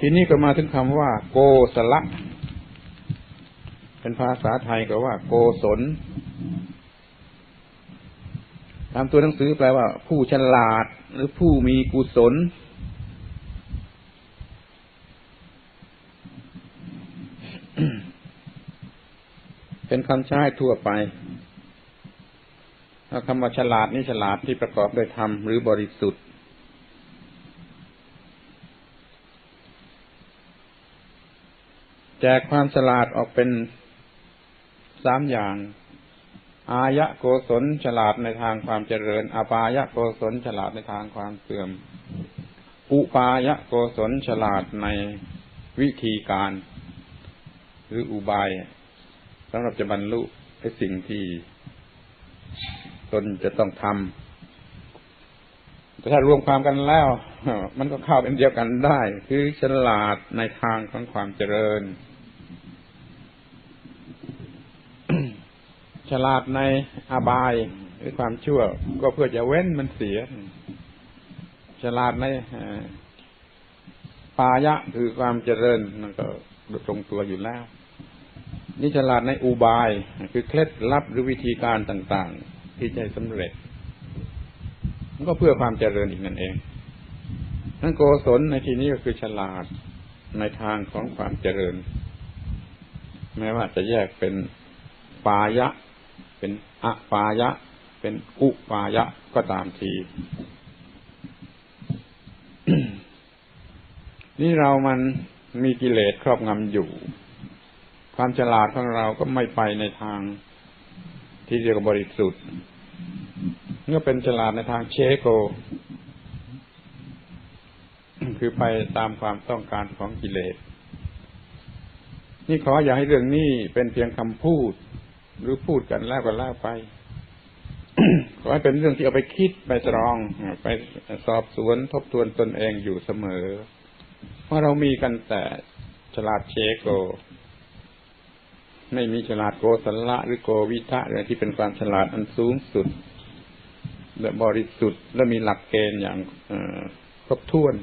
ทีนี้ก็มาถึงคำว่า โกสละเป็นภาษาไทยก็ว่า โกศลตามตัวหนังสือแปลว่า ผู้ฉลาด หรือผู้มีกุศล เป็นคำใช้ทั่วไปถ้าคำว่าฉลาดนี่ฉลาดที่ประกอบด้วยธรรมหรือบริสุทธิ์ แจกความฉลาดออกเป็นสามอย่าง อายะโกศลฉลาดในทางความเจริญอปายะโกศลฉลาดในทางความเสื่อม อุปายะโกศลฉลาดในวิธีการ หรืออุบายสำหรับจะบรรลุในสิ่งที่ตนจะต้องทำแต่ถ้ารวมความกันแล้ว มันก็เข้าเป็นเดียวกันได้ คือฉลาดในทางของความเจริญ ฉลาดในอบายหรือความชั่ว ก็เพื่อจะเว้นมันเสีย ฉลาดในปายะคือความเจริญมันก็ตรงตัวอยู่แล้ว นี่ฉลาดในอุบาย คือเคล็ดลับหรือวิธีการต่าง ๆ ที่จะสำเร็จ มันก็เพื่อความเจริญอีกนั่นเอง นั่นโกศลในที่นี้ก็คือฉลาดในทางของความเจริญ แม้ว่าจะแยกเป็นปายะ เป็นอะปายะ เป็นอุปายะก็ตามทีนี่เรามันมีกิเลสครอบงำอยู่ ความฉลาดของเราก็ไม่ไปในทางที่เรียกว่าบริสุทธิ์เมื่อเป็นฉลาดในทางเชโก คือไปตามความต้องการของกิเลส นี่ขออย่าให้เรื่องนี้เป็นเพียงคำพูด หรือพูดกันแล้วก็แล้วไป ขอให้เป็นเรื่องที่เอาไปคิดไปตรอง ไปสอบสวนทบทวนตนเองอยู่เสมอว่าเรามีกันแต่ฉลาดเชโก ไม่มีฉลาดโกสัลละหรือโกวิทะอะไรที่เป็นความฉลาดอันสูงสุดและบริสุทธิ์และมีหลักเกณฑ์อย่างครบถ้วน